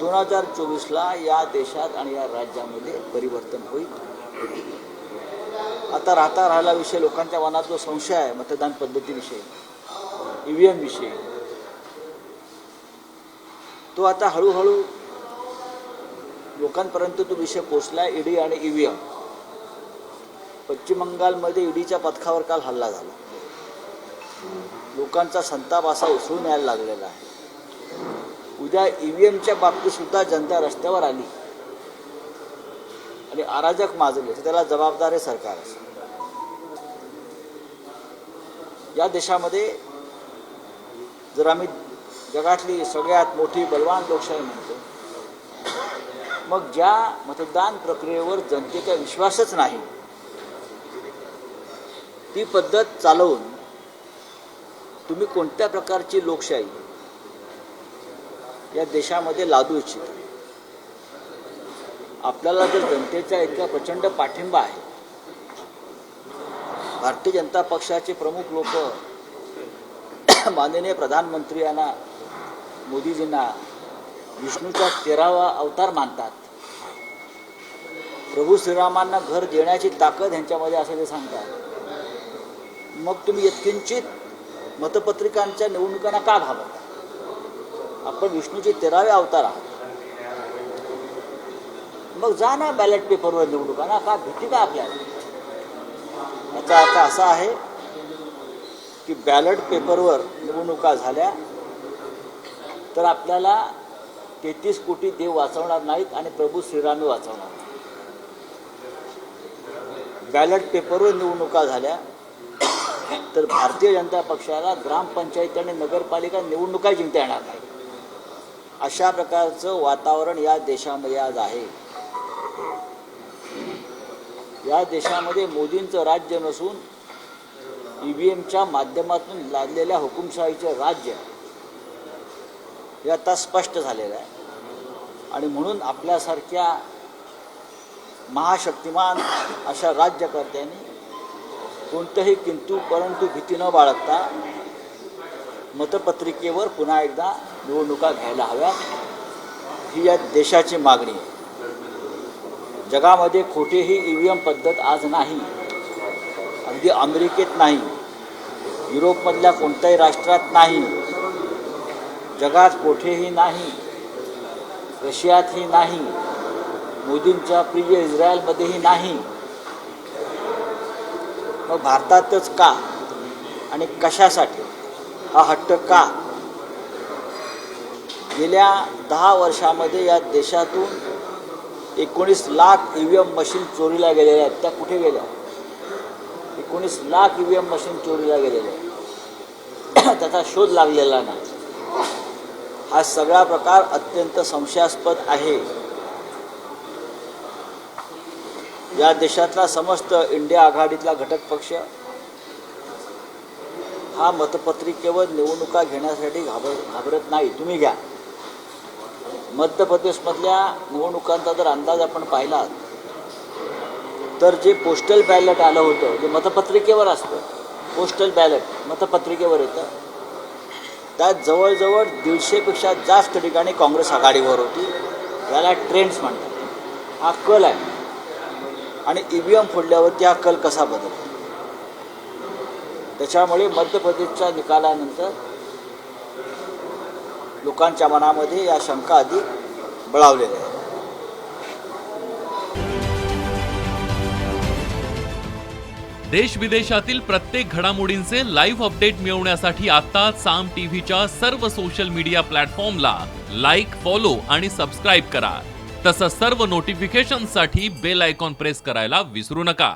दोन हजार चोवीसला या देशात आणि या राज्यामध्ये परिवर्तन होईल. आता राहता राहिला विषय लोकांच्या मनात जो संशय आहे मतदान पद्धतीविषयी ई व्ही एम विषयी तो आता हळूहळू लोकांपर्यंत तो विषय पोचला ईडी आणि ई व्ही एम पश्चिम बंगालमध्ये ईडीच्या पथकावर काल हल्ला झाला. लोकांचा संताप असा उसळून यायला लागलेला आहे. त्या ई व्ही एमच्या बाबतीत सुद्धा जनता रस्त्यावर आली. आणि अराजक माजले. तर त्याला जबाबदार आहे सरकार असं. या देशामध्ये जर आम्ही जगातली सगळ्यात मोठी बलवान लोकशाही म्हणतो मग ज्या मतदान प्रक्रियेवर जनतेचा विश्वासच नाही ती पद्धत चालवून तुम्ही कोणत्या प्रकारची लोकशाही या देशामध्ये लादू इच्छित. आपल्याला जर जनतेचा इतका प्रचंड पाठिंबा आहे भारतीय जनता पक्षाचे प्रमुख लोक माननीय प्रधानमंत्री यांना मोदीजींना विष्णूचा तेरावा अवतार मानतात. प्रभू श्रीरामांना घर देण्याची ताकद ह्यांच्यामध्ये असे ते सांगतात. मग तुम्ही यत्किंचित मतपत्रिकांच्या निवडणुकांना का घाबरता? आपण विष्णूचे तेरावे अवतार आहात. मग जा ना बॅलेट पेपरवर निवडणुका ना का भीती का आपल्याला? याचा अर्थ असा आहे की बॅलेट पेपरवर निवडणुका झाल्या तर आपल्याला तेहतीस कोटी देव वाचवणार नाहीत आणि प्रभू श्रीरामी वाचवणार नाहीत. बॅलेट पेपरवर निवडणुका झाल्या तर भारतीय जनता पक्षाला ग्रामपंचायत आणि नगरपालिका निवडणुका जिंकता येणार नाही अशा प्रकारचं वातावरण या देशामध्ये आज आहे. या देशामध्ये मोदींचं राज्य नसून ई व्ही एमच्या माध्यमातून लादलेल्या हुकुमशाहीचे राज्य हे आता स्पष्ट झालेलं आहे. आणि म्हणून आपल्यासारख्या महाशक्तिमान अशा राज्यकर्त्यांनी कोणतंही किंतू परंतु भीती न बाळगता मतपत्रिकेवर पुन्हा एकदा निवडणुका घ्यायला हव्या. ही या देशाची मागणी आहे. जगामध्ये खोटीही ई व्ही एम पद्धत आज नाही अगदी अमेरिकेत नाही युरोपमधल्या कोणत्याही राष्ट्रात नाही जगात कोठेही नाही रशियातही नाही मोदींच्या प्रिय इस्रायलमध्येही नाही. मग भारतातच का? आणि कशासाठी? हा हट्ट का? गेल्या दहा वर्षामध्ये या देशातून एकोणीस lakh E V M machine चोरीला गेलेल्या आहेत. त्या कुठे गेल्या? एकोणीस lakh E V M machine चोरीला गेलेल्या आहेत. त्याचा शोध लागलेला नाही. हा सगळा प्रकार अत्यंत संशयास्पद आहे. या देशातला समस्त इंडिया आघाडीतला घटक पक्ष हा मतपत्रिकेवर निवडणुका घेण्यासाठी घाबर घाबरत नाही. तुम्ही घ्या. मध्य प्रदेशमधल्या निवडणुकांचा जर अंदाज आपण पाहिला तर जे पोस्टल बॅलेट आलं होतं जे मतपत्रिकेवर असतं पोस्टल बॅलेट मतपत्रिकेवर येतं. त्यात जवळजवळ दीडशेपेक्षा जास्त ठिकाणी काँग्रेस आघाडीवर होती. याला ट्रेंड्स म्हणतात. हा कल आहे. आणि ई व्ही एम फोडल्यावरती हा कल कसा बदलतो? त्याच्यामुळे मध्य प्रदेशच्या निकालानंतर लोकांच्या मनामध्ये या शंका अधिक बळावलेल्या आहेत. देश विदेशातील प्रत्येक घडामोडींचे लाईव्ह अपडेट मिळवण्यासाठी आता साम टीव्हीच्या सर्व सोशल मीडिया प्लॅटफॉर्मला लाईक फॉलो आणि सबस्क्राईब करा. तसंच सर्व नोटिफिकेशनसाठी बेल आयकॉन प्रेस करायला विसरू नका.